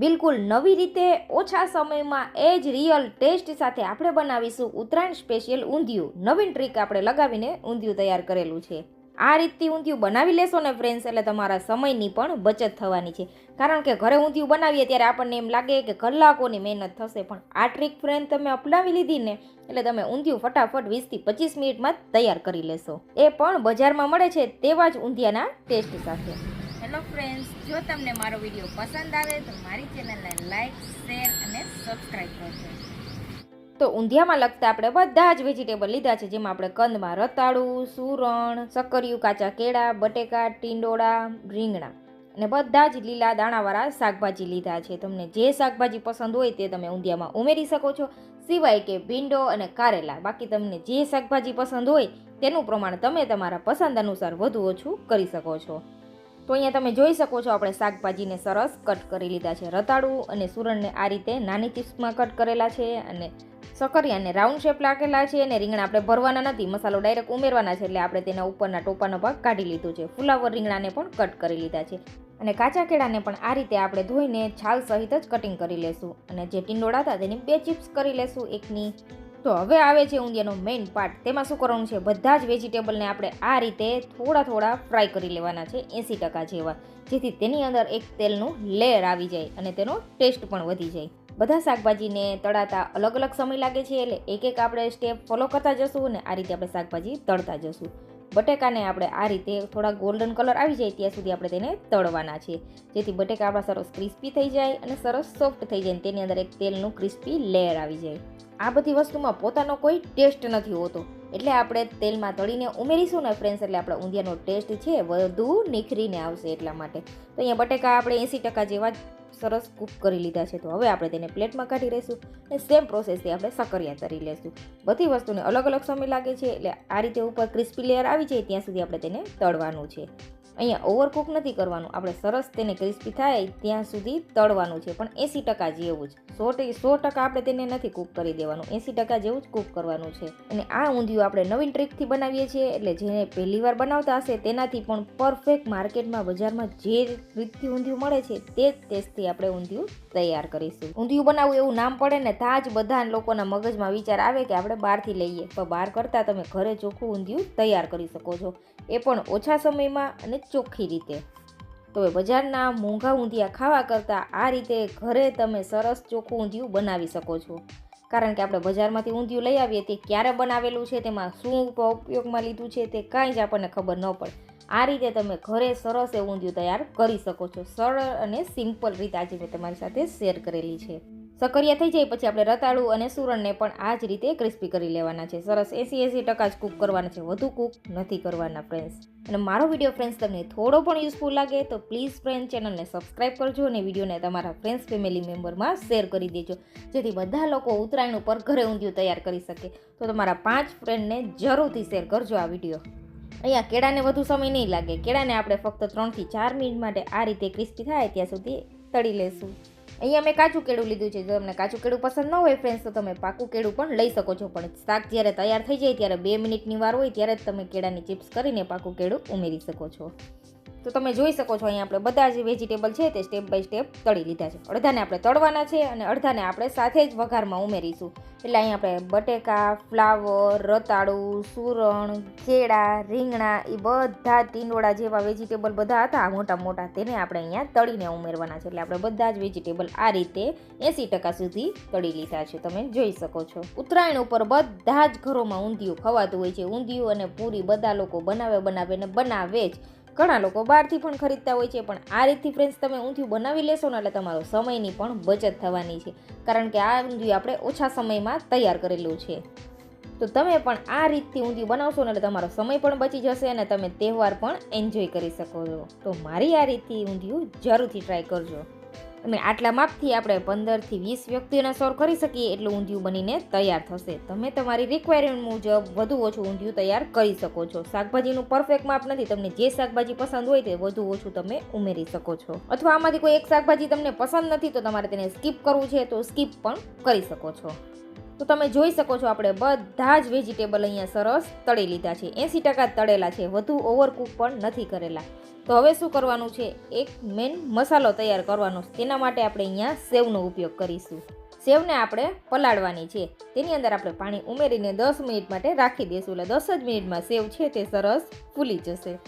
બિલકુલ નવી રીતે ઓછા સમયમાં એ જ રિયલ ટેસ્ટ સાથે આપણે બનાવીશું ઉત્તરાયણ સ્પેશિયલ ઊંધિયું. નવીન ટ્રીક આપણે લગાવીને ઊંધિયું તૈયાર કરેલું છે. આ રીતથી ઊંધિયું બનાવી લેશો ને ફ્રેન્ડ્સ એટલે તમારા સમયની પણ બચત થવાની છે. કારણ કે ઘરે ઊંધિયું બનાવીએ ત્યારે આપણને એમ લાગે કે કલાકોની મહેનત થશે, પણ આ ટ્રીક ફ્રેન્ડ તમે અપનાવી લીધી ને, એટલે તમે ઊંધિયું ફટાફટ વીસથી પચીસ મિનિટમાં તૈયાર કરી લેશો. એ પણ બજારમાં મળે છે તેવા જ ઊંધિયાના ટેસ્ટ સાથે. હેલો ફ્રેન્ડ્સ જો તમને મારો વીડિયો પસંદ આવે તો મારી ચેનલને લાઈક શેર અને સબસ્ક્રાઈબ કરજો. તો ઊંધિયામાં લગતા આપણે બધા જ વેજીટેબલ લીધા છે, જેમાં આપણે કંદમાં રતાળું, સુરણ, સક્કરિયું, કાચા કેળા, બટેકા, ટીંડોળા, રીંગણા અને બધા જ લીલા દાણાવાળા શાકભાજી લીધા છે. તમને જે શાકભાજી પસંદ હોય તે તમે ઊંધિયામાં ઉમેરી શકો છો, સિવાય કે ભીંડો અને કારેલા. બાકી તમને જે શાકભાજી પસંદ હોય તેનું પ્રમાણ તમે તમારા પસંદ અનુસાર વધુ ઓછું કરી શકો છો. તો અહીંયા તમે જોઈ શકો છો, આપણે શાકભાજીને સરસ કટ કરી લીધા છે રતાળું અને સુરણને આ રીતે નાની ચિપ્સમાં કટ કરેલા છે અને સકરિયાને રાઉન્ડ શેપ લાગેલા છે અને રીંગણા આપણે ભરવાના નથી, મસાલો ડાયરેક્ટ ઉમેરવાના છે એટલે આપણે તેના ઉપરના ટોપાનો ભાગ કાઢી લીધો છે. ફુલાવર રીંગણાને પણ કટ કરી લીધા છે અને કાચા કેળાને પણ આ રીતે આપણે ધોઈને છાલ સહિત જ કટિંગ કરી લેશું અને જે ટીંડોળા હતા તેની બે ચિપ્સ કરી લેશું, એકની તો હવે આવે છે ઊંધિયાનો મેઇન પાર્ટ તેમાં શું કરવાનું છે? બધા જ વેજીટેબલને આપણે આ રીતે થોડા થોડા ફ્રાય કરી લેવાના છે, એંસી ટકા જેવા. જેથી તેની અંદર એક તેલનું લેયર આવી જાય અને તેનો ટેસ્ટ પણ વધી જાય. બધા શાકભાજીને તળાતા અલગ અલગ સમય લાગે છે એટલે એક એક આપણે સ્ટેપ ફોલો કરતા જશું અને આ રીતે આપણે શાકભાજી તળતા જશું. બટેકાને આપણે આ રીતે થોડા ગોલ્ડન કલર આવી જાય ત્યાં સુધી આપણે તેને તળવાના છે. જેથી બટેકા આપણા સરસ ક્રિસ્પી થઈ જાય અને સરસ સોફ્ટ થઈ જાય તેની અંદર એક તેલનું ક્રિસ્પી લેયર આવી જાય. આ બધી વસ્તુમાં પોતાનો કોઈ ટેસ્ટ નથી હોતો. એટલે આપણે તેલમાં તળીને ઉમેરીશું ને ફ્રેન્ડ્સ એટલે આપણા ઊંધિયાનો ટેસ્ટ છે વધુ નિખરીને આવશે એટલા માટે. તો અહીંયા બટેકા આપણે એંસી ટકા જેવા સરસ કૂક કરી લીધા છે. તો હવે આપણે તેને પ્લેટમાં કાઢી લઈશું અને સેમ પ્રોસેસથી આપણે સકરિયા તરી લઈશું બધી વસ્તુને અલગ અલગ સમય લાગે છે એટલે આ રીતે ઉપર ક્રિસ્પી લેયર આવી જાય ત્યાં સુધી આપણે તેને તળવાનું છે. અહીંયા ઓવરકુક નથી કરવાનું, આપણે સરસ તેને ક્રિસ્પી થાય ત્યાં સુધી તળવાનું છે. પણ એંસી ટકા જેવું જ, સો સો ટકા આપણે તેને નથી કૂક કરી દેવાનું, એંસી ટકા જેવું જ કૂક કરવાનું છે. અને આ ઊંધિયું આપણે નવીન ટ્રીકથી બનાવીએ છીએ, એટલે જેને પહેલી વાર બનાવતા હશે તેનાથી પણ પરફેક્ટ માર્કેટમાં બજારમાં જે રીતથી ઊંધિયું મળે છે તે જ ટેસ્ટથી આપણે ઊંધિયું તૈયાર કરીશું. ઊંધિયું બનાવવું એવું નામ પડે ને ત્યાં જ બધા લોકોના મગજમાં વિચાર આવે કે આપણે બહારથી લઈએ. પણ બહાર કરતાં તમે ઘરે ચોખ્ખું ઊંધિયું તૈયાર કરી શકો છો. એ પણ ઓછા સમયમાં અને ચોખ્ખી રીતે. તો હવે બજારના મોંઘા ઊંધિયા ખાવા કરતાં આ રીતે ઘરે તમે સરસ ચોખ્ખું ઊંધિયું બનાવી શકો છો. કારણ કે આપણે બજારમાંથી ઊંધિયું લઈ આવીએ તે ક્યારે બનાવેલું છે, તેમાં શું ઉપયોગમાં લીધું છે તે કાંઈ જ આપણને ખબર ન પડે. આ રીતે તમે ઘરે સરસ એ ઊંધિયું તૈયાર કરી શકો છો. સરળ અને સિમ્પલ રીત આજે મેં તમારી સાથે શેર કરેલી છે. સકરિયા થઈ જાય પછી આપણે રતાળું અને સુરણને પણ આ જ રીતે ક્રિસ્પી કરી લેવાના છે. સરસ એસી એસી ટકા જ કૂક કરવાના છે. વધુ કૂક નથી કરવાના ફ્રેન્ડ્સ અને મારો વીડિયો ફ્રેન્ડ્સ તમને થોડો પણ યુઝફુલ લાગે તો પ્લીઝ ફ્રેન્ડ ચેનલને સબસ્ક્રાઇબ કરજો અને વિડીયોને તમારા ફ્રેન્ડ્સ ફેમિલી મેમ્બરમાં શેર કરી દેજો. જેથી બધા લોકો ઉત્તરાયણ ઉપર ઘરે ઊંધિયું તૈયાર કરી શકે. તો તમારા પાંચ ફ્રેન્ડને જરૂરથી શેર કરજો આ વીડિયો અહીંયા કેળાને વધુ સમય નહીં લાગે. કેળાને આપણે ફક્ત ત્રણથી ચાર મિનિટ માટે આ રીતે ક્રિસ્પી થાય ત્યાં સુધી તળી લેશું. અહીંયા મેં કાચું કેળું લીધું છે. જો તમને કાચું કેળું પસંદ ન હોય ફ્રેન્ડ્સ તો તમે પાકું કેળું પણ લઈ શકો છો. પણ શાક જ્યારે તૈયાર થઈ જાય, ત્યારે બે મિનિટની વાર હોય, ત્યારે જ તમે કેળાની ચિપ્સ કરીને પાકું કેળું ઉમેરી શકો છો. તો તમે જોઈ શકો છો અહીંયા આપણે બધા જે વેજીટેબલ છે તે સ્ટેપ બાય સ્ટેપ તળી લીધા છે. અડધાને આપણે તળવાના છે અને અડધાને આપણે સાથે જ વઘારમાં ઉમેરીશું. એટલે અહીંયા આપણે બટેકા, ફ્લાવર, રતાળું, સુરણ, કેળા, રીંગણા એ બધા ટીંડોળા જેવા વેજીટેબલ બધા હતા. મોટા મોટા તેને આપણે અહીંયા તળીને ઉમેરવાના છે. એટલે આપણે બધા જ વેજીટેબલ આ રીતે એંસી ટકા સુધી તળી લીધા છે. તમે જોઈ શકો છો. ઉત્તરાયણ ઉપર બધા જ ઘરોમાં ઊંધિયું ખવાતું હોય છે. ઊંધિયું અને પૂરી બધા લોકો બનાવે બનાવે ને બનાવે જ ઘણા લોકો બહારથી પણ ખરીદતા હોય છે, પણ આ રીતથી ફ્રેન્ડ્સ તમે ઊંધિયું બનાવી લેશો ને એટલે તમારો સમયની પણ બચત થવાની છે. કારણ કે આ ઊંધિયું આપણે ઓછા સમયમાં તૈયાર કરેલું છે. તો તમે પણ આ રીતથી ઊંધિયું બનાવશો ને એટલે તમારો સમય પણ બચી જશે અને તમે તહેવાર પણ એન્જોય કરી શકો છો. તો મારી આ રીતથી ઊંધિયું જરૂરથી ટ્રાય કરજો. અને આટલા માપથી આપણે પંદરથી વીસ વ્યક્તિઓને સર્વ કરી શકીએ એટલું ઊંધિયું બનીને તૈયાર થશે. તમે તમારી રિક્વાયરમેન્ટ મુજબ વધુ ઓછું ઊંધિયું તૈયાર કરી શકો છો. શાકભાજીનું પરફેક્ટ માપ નથી, તમને જે શાકભાજી પસંદ હોય તે વધુ ઓછું તમે ઉમેરી શકો છો. અથવા આમાંથી કોઈ એક શાકભાજી તમને પસંદ નથી તો તમારે તેને સ્કીપ કરવું છે તો સ્કીપ પણ કરી શકો છો. તો તમે જોઈ શકો છો, આપણે બધા જ વેજીટેબલ અહીંયા સરસ તળી લીધા છે. એંસી ટકા તળેલા છે, વધુ ઓવરકુક પણ નથી કરેલા. તો હવે શું કરવાનું છે? એક મેન મસાલો તૈયાર કરવાનો તેના માટે આપણે અહીંયા સેવનો ઉપયોગ કરીશું. સેવને આપણે પલાળવાની છે. તેની અંદર આપણે પાણી ઉમેરીને દસ મિનિટ માટે રાખી દઈશું. એટલે દસ જ મિનિટમાં સેવ છે તે સરસ ફૂલી જશે.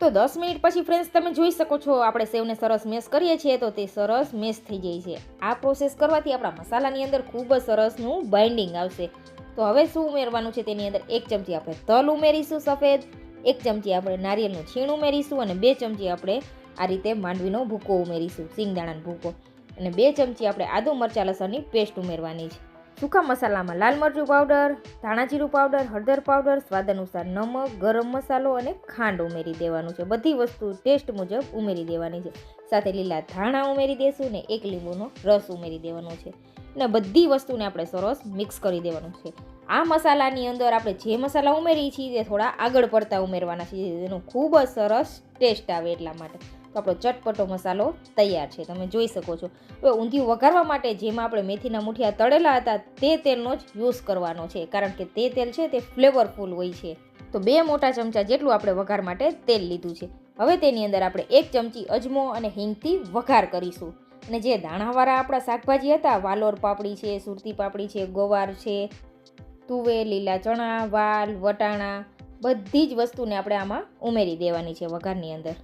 તો દસ મિનિટ પછી ફ્રેન્ડ્સ તમે જોઈ શકો છો, આપણે સેવને સરસ મેશ કરીએ છીએ, તો તે સરસ મેશ થઈ જાય છે. આ પ્રોસેસ કરવાથી આપણા મસાલાની અંદર ખૂબ જ સરસનું બાઇન્ડિંગ આવશે. તો હવે શું ઉમેરવાનું છે તેની અંદર? એક ચમચી આપણે તલ ઉમેરીશું સફેદ, એક ચમચી આપણે નારિયેળનું છીણ ઉમેરીશું અને બે ચમચી આપણે આ રીતે માંડવીનો ભૂકો ઉમેરીશું સિંગદાણાનો ભૂકો. અને બે ચમચી આપણે આદુ મરચાં લસણની પેસ્ટ ઉમેરવાની છે. સૂકા મસાલામાં લાલ મરચું પાવડર ધાણા જીરું પાવડર હળદર પાવડર સ્વાદ અનુસાર નમક, ગરમ મસાલો અને ખાંડ ઉમેરી દેવાનું છે. બધી વસ્તુ ટેસ્ટ મુજબ ઉમેરી દેવાની છે. સાથે લીલા ધાણા ઉમેરી દેશું ને એક લીંબુનો રસ ઉમેરી દેવાનો છે. અને બધી વસ્તુને આપણે સરસ મિક્સ કરી દેવાનું છે. આ મસાલાની અંદર આપણે જે મસાલા ઉમેરીએ છીએ તે થોડા આગળ પડતા ઉમેરવાના છે એનો ખૂબ જ સરસ ટેસ્ટ આવે એટલા માટે. તો આપણો ચટપટો મસાલો તૈયાર છે, તમે જોઈ શકો છો. હવે ઊંધિયું વઘારવા માટે જેમાં આપણે મેથીના મૂઠિયા તળેલા હતા, તે તેલનો જ યુઝ કરવાનો છે, કારણ કે તે તેલ છે તે ફ્લેવરફુલ હોય છે. તો બે મોટા ચમચા જેટલું આપણે વઘાર માટે તેલ લીધું છે. હવે તેની અંદર આપણે એક ચમચી અજમો અને હિંગથી વઘાર કરીશું. અને જે દાણાવાળા આપણા શાકભાજી હતા, વાલોર પાપડી છે, સુરતી પાપડી છે, ગોવાર છે તુવેર લીલા ચણા, વાલ, વટાણા, બધી જ વસ્તુને આપણે આમાં ઉમેરી દેવાની છે વઘારની અંદર.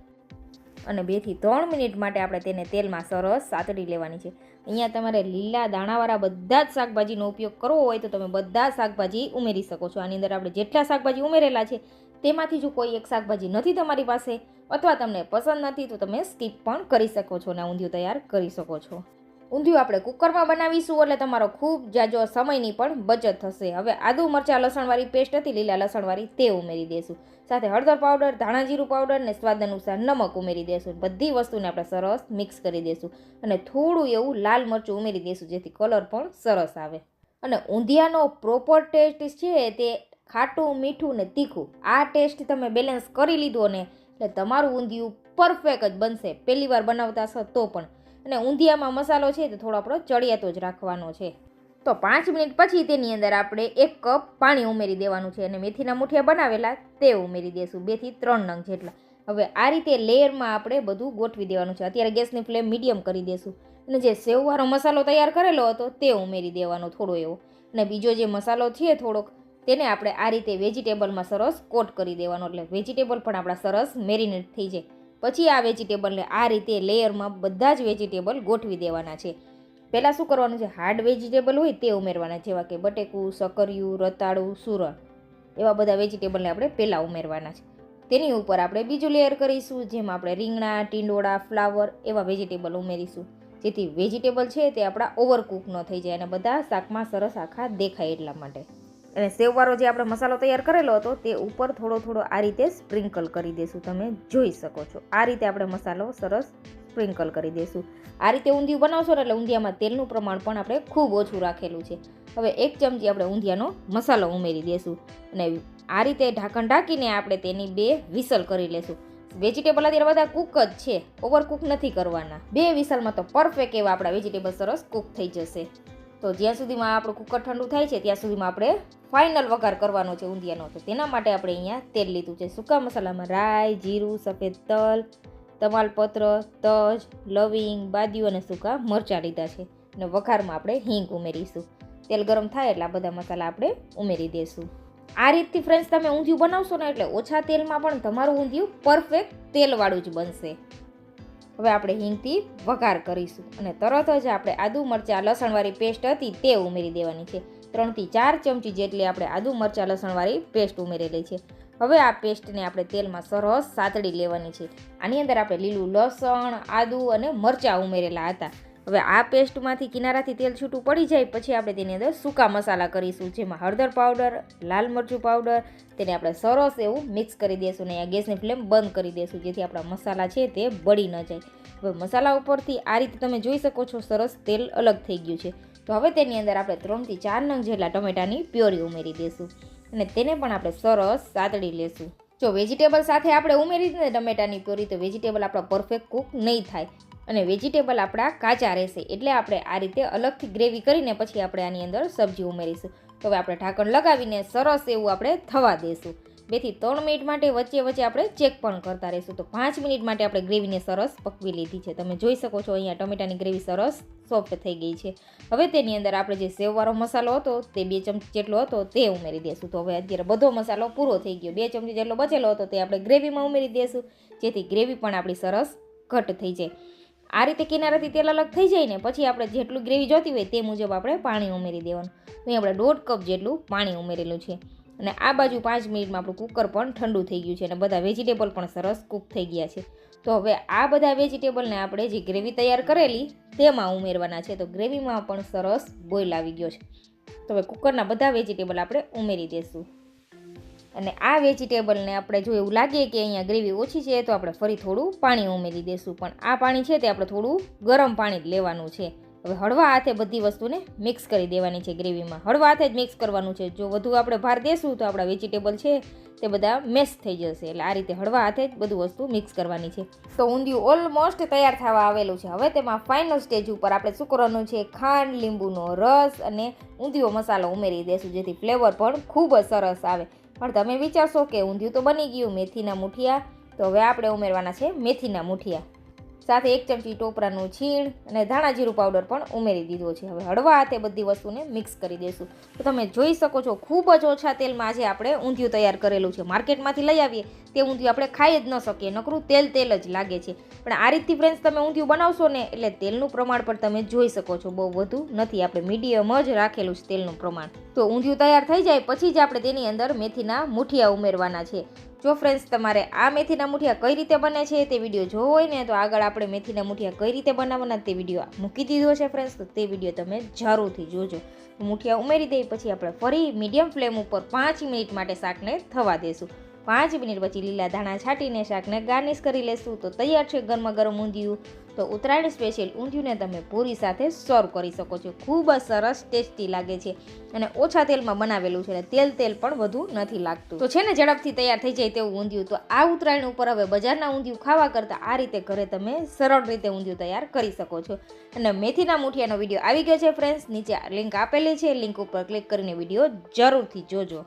અને બેથી ત્રણ મિનિટ માટે આપણે તેને તેલમાં સરસ સાતડી લેવાની છે. અહીંયા તમારે લીલા દાણાવાળા બધા જ શાકભાજીનો ઉપયોગ કરવો હોય તો તમે બધા શાકભાજી ઉમેરી શકો છો. આની અંદર આપણે જેટલા શાકભાજી ઉમેરેલા છે, તેમાંથી જો કોઈ એક શાકભાજી નથી તમારી પાસે અથવા તમને પસંદ નથી તો તમે સ્કીપ પણ કરી શકો છો અને ઊંધિયું તૈયાર કરી શકો છો. ઊંધિયું આપણે કુકરમાં બનાવીશું એટલે તમારો ખૂબ જાજો સમયની પણ બચત થશે. હવે આદુ મરચાં લસણવાળી પેસ્ટ હતી, લીલા લસણવાળી તે ઉમેરી દઈશું સાથે હળદર પાવડર ધાણા જીરું પાવડર અને સ્વાદ અનુસાર નમક ઉમેરી દઈશું બધી વસ્તુને આપણે સરસ મિક્સ કરી દઈશું અને થોડું એવું લાલ મરચું ઉમેરી દઈશું જેથી કલર પણ સરસ આવે. અને ઊંધિયાનો પ્રોપર ટેસ્ટ છે તે ખાટું, મીઠું ને તીખું. આ ટેસ્ટ તમે બેલેન્સ કરી લીધો ને એટલે તમારું ઊંધિયું પરફેક્ટ જ બનશે. પહેલી વાર બનાવતા હશો તો પણ. અને ઊંધિયામાં મસાલો છે તે થોડો આપણો ચડિયાતો જ રાખવાનો છે. તો પાંચ મિનિટ પછી તેની અંદર આપણે એક કપ પાણી ઉમેરી દેવાનું છે અને મેથીના મુઠિયા બનાવેલા તે ઉમેરી દઈશું બેથી ત્રણ નંગ જેટલા. હવે આ રીતે લેયરમાં આપણે બધું ગોઠવી દેવાનું છે. અત્યારે ગેસની ફ્લેમ મીડિયમ કરી દઈશું અને જે સેવવાળો મસાલો તૈયાર કરેલો હતો તે ઉમેરી દેવાનો થોડો એવો. અને બીજો જે મસાલો છે થોડોક, તેને આપણે આ રીતે વેજીટેબલમાં સરસ કોટ કરી દેવાનો. એટલે વેજીટેબલ પણ આપણા સરસ મેરિનેટ થઈ જાય. પછી આ વેજીટેબલને આ રીતે લેયરમાં બધા જ વેજીટેબલ ગોઠવી દેવાના છે. પહેલાં શું કરવાનું છે? હાર્ડ વેજીટેબલ હોય તે ઉમેરવાના, જેવા કે બટેકું, સકરિયું, રતાળું સુરણ એવા બધા વેજીટેબલને આપણે પહેલાં ઉમેરવાના છે. તેની ઉપર આપણે બીજું લેયર કરીશું, જેમાં આપણે રીંગણા, ટીંડોળા, ફ્લાવર એવા વેજીટેબલ ઉમેરીશું. જેથી વેજીટેબલ છે તે આપણા ઓવરકુક ન થઈ જાય અને બધા શાકમાં સરસ આખા દેખાય એટલા માટે. અને સેવવાળો જે આપણે મસાલો તૈયાર કરેલો હતો તે ઉપર થોડો થોડો આ રીતે સ્પ્રિંકલ કરી દઈશું તમે જોઈ શકો છો. આ રીતે આપણે મસાલો સરસ સ્પ્રિંકલ કરી દઈશું આ રીતે ઊંધિયું બનાવશો એટલે ઊંધિયામાં તેલનું પ્રમાણ પણ આપણે ખૂબ ઓછું રાખેલું છે. હવે એક ચમચી આપણે ઊંધિયાનો મસાલો ઉમેરી દઈશું અને આ રીતે ઢાંકણ ઢાંકીને આપણે તેની બે વિસલ કરી લેશું. વેજીટેબલ અત્યારે બધા કૂક જ છે. ઓવર કૂક નથી કરવાના. બે વિસલમાં તો પરફેક્ટ એવા આપણા વેજીટેબલ સરસ કૂક થઈ જશે. તો જ્યાં સુધીમાં આપણું કુકર ઠંડુ થાય છે, ત્યાં સુધીમાં આપણે ફાઇનલ વઘાર કરવાનો છે ઊંધિયાનો. તો તેના માટે આપણે અહીંયા તેલ લીધું છે. સૂકા મસાલામાં રાઈ, જીરું, સફેદ તલ, તમાલપત્ર, તજ, લવિંગ બાદીઓ અને સૂકા મરચાં લીધા છે. અને વઘારમાં આપણે હિંગ ઉમેરીશું. તેલ ગરમ થાય એટલે આ બધા મસાલા આપણે ઉમેરી દઈશું આ રીતથી ફ્રેન્ડ્સ તમે ઊંધિયું બનાવશો ને એટલે ઓછા તેલમાં પણ તમારું ઊંધિયું પરફેક્ટ તેલવાળું જ બનશે. હવે આપણે હિંગથી વઘાર કરીશું. અને તરત જ આપણે આદુ મરચાં, લસણવાળી પેસ્ટ હતી તે ઉમેરી દેવાની છે. ત્રણથી ચાર ચમચી જેટલી આપણે આદુ મરચાં, લસણવાળી પેસ્ટ ઉમેરેલી છે. હવે આ પેસ્ટને આપણે તેલમાં સરસ સાતડી લેવાની છે. આની અંદર આપણે લીલું લસણ, આદુ અને મરચાં ઉમેરેલા હતા. હવે આ પેસ્ટમાંથી કિનારાથી તેલ છૂટું પડી જાય પછી આપણે તેની અંદર સૂકા મસાલા કરીશું, જેમાં હળદર પાવડર, લાલ મરચું પાવડર, તેને આપણે સરસ એવું મિક્સ કરી દઈશું અને આ ગેસની ફ્લેમ બંધ કરી દઈશું જેથી આપણા મસાલા છે તે બળી ન જાય. હવે મસાલા ઉપરથી આ રીતે તમે જોઈ શકો છો સરસ તેલ અલગ થઈ ગયું છે. તો હવે તેની અંદર આપણે ત્રણથી ચાર નંગ જેટલા ટમેટાની પ્યોરી ઉમેરી દઈશું અને તેને પણ આપણે સરસ સાતડી લેશું. જો વેજીટેબલ સાથે આપણે ઉમેરી દઈએ ટમેટાની પ્યોરી, તો વેજીટેબલ આપણા પરફેક્ટ કૂક નહીં થાય. અને વેજીટેબલ આપણા કાચા રહેશે. એટલે આપણે આ રીતે અલગથી ગ્રેવી કરીને પછી આપણે આની અંદર સબ્જી ઉમેરીશું. તો હવે આપણે ઢાંકણ લગાવીને સરસ એવું આપણે થવા દઈશું બેથી ત્રણ મિનિટ માટે વચ્ચે વચ્ચે આપણે ચેક પણ કરતા રહીશું. તો પાંચ મિનિટ માટે આપણે ગ્રેવીને સરસ પકવી લીધી છે. તમે જોઈ શકો છો અહીંયા ટમેટાની ગ્રેવી સરસ સોફ્ટ થઈ ગઈ છે. હવે તેની અંદર આપણે જે સેવવાળો મસાલો હતો તે બે ચમચી જેટલો હતો તે ઉમેરી દઈશું તો હવે અત્યારે બધો મસાલો પૂરો થઈ ગયો. બે ચમચી જેટલો બચેલો હતો તે આપણે ગ્રેવીમાં ઉમેરી દઈશું જેથી ગ્રેવી પણ આપણી સરસ ઘટ થઈ જાય. આ રીતે કિનારાથી તેલ અલગ થઈ જાય ને, પછી આપણે જેટલું ગ્રેવી જોતી હોય તે મુજબ આપણે પાણી ઉમેરી દેવાનું. અહીં આપણે દોઢ કપ જેટલું પાણી ઉમેરેલું છે. અને આ બાજુ પાંચ મિનિટમાં આપણું કુકર પણ ઠંડુ થઈ ગયું છે અને બધા વેજીટેબલ પણ સરસ કૂક થઈ ગયા છે. તો હવે આ બધા વેજીટેબલને આપણે જે ગ્રેવી તૈયાર કરેલી તેમાં ઉમેરવાના છે. તો ગ્રેવીમાં પણ સરસ બોઇલ આવી ગયો છે. તો હવે કુકરના બધા વેજીટેબલ આપણે ઉમેરી દઈશું અને આ વેજીટેબલને આપણે જો એવું લાગે કે અહીંયા ગ્રેવી ઓછી છે, તો આપણે ફરી થોડું પાણી ઉમેરી દઈશું પણ આ પાણી છે તે આપણે થોડું ગરમ પાણી જ લેવાનું છે. હવે હળવા હાથે બધી વસ્તુને મિક્સ કરી દેવાની છે ગ્રેવીમાં. હળવા હાથે જ મિક્સ કરવાનું છે. જો વધુ આપણે ભાર દેશું તો આપણા વેજીટેબલ છે તે બધા મેશ થઈ જશે. એટલે આ રીતે હળવા હાથે જ બધું વસ્તુ મિક્સ કરવાની છે. તો ઊંધિયું ઓલમોસ્ટ તૈયાર થવા આવેલું છે. હવે તેમાં ફાઇનલ સ્ટેજ ઉપર આપણે શું છે? ખાંડ, લીંબુનો રસ અને ઊંધિયો મસાલો ઉમેરી દઈશું જેથી ફ્લેવર પણ ખૂબ જ સરસ આવે. પણ તમે વિચારશો કે ઊંધિયું તો બની ગયું મેથીના મુઠિયા. તો હવે આપણે ઉમેરવાના છે મેથીના મુઠિયા. સાથે એક ચમચી ટોપરાનું છીણ અને ધાણા જીરું પાવડર પણ ઉમેરી દીધો છે. હવે હળવા હાથે બધી વસ્તુને મિક્સ કરી દઈશું તો તમે જોઈ શકો છો, ખૂબ જ ઓછા તેલમાં આજે આપણે ઊંધિયું તૈયાર કરેલું છે. માર્કેટમાંથી લઈ આવીએ. તે ઊંધિયું આપણે ખાઈ જ ન શકીએ. નકરું તેલ તેલ જ લાગે છે. પણ આ રીતથી ફ્રેન્ડ્સ તમે ઊંધિયું બનાવશો ને, એટલે તેલનું પ્રમાણ પણ તમે જોઈ શકો છો. બહુ વધુ નથી. આપણે મીડિયમ જ રાખેલું છે તેલનું પ્રમાણ. તો ઊંધિયું તૈયાર થઈ જાય, પછી જ આપણે તેની અંદર મેથીના મુઠિયા ઉમેરવાના છે. જો ફ્રેન્ડ્સ તમારે આ મેથીના મુઠિયા કઈ રીતે બને છે તે વીડિયો જોવો હોય ને, તો આગળ આપણે મેથીના મુઠિયા કઈ રીતે બનાવવાના તે વીડિયો મૂકી દીધો છે ફ્રેન્ડ્સ તો તે વીડિયો તમે જરૂરથી જોજો. મુઠિયા ઉમેરી દઈ પછી આપણે ફરી મીડિયમ ફ્લેમ ઉપર પાંચ મિનિટ માટે શાકને થવા દઈશું પાંચ મિનિટ પછી લીલા ધાણા છાંટીને શાકને ગાર્નિશ કરી લેશું. તો તૈયાર છે ગરમા ગરમ ઊંધિયું. તો ઉત્તરાયણ સ્પેશિયલ ઊંધિયુંને તમે પૂરી સાથે સર્વ કરી શકો છો. ખૂબ જ સરસ ટેસ્ટી લાગે છે અને ઓછા તેલમાં બનાવેલું છે અને તેલ તેલ પણ વધુ નથી લાગતું. તો છે ને ઝડપથી તૈયાર થઈ જાય તેવું ઊંધિયું. તો આ ઉત્તરાયણ ઉપર હવે બજારના ઊંધિયું ખાવા કરતાં આ રીતે ઘરે તમે સરળ રીતે ઊંધિયું તૈયાર કરી શકો છો. અને મેથીના મુઠિયાનો વીડિયો આવી ગયો છે ફ્રેન્ડ્સ નીચે લિંક આપેલી છે. લિંક ઉપર ક્લિક કરીને વીડિયો જરૂરથી જોજો.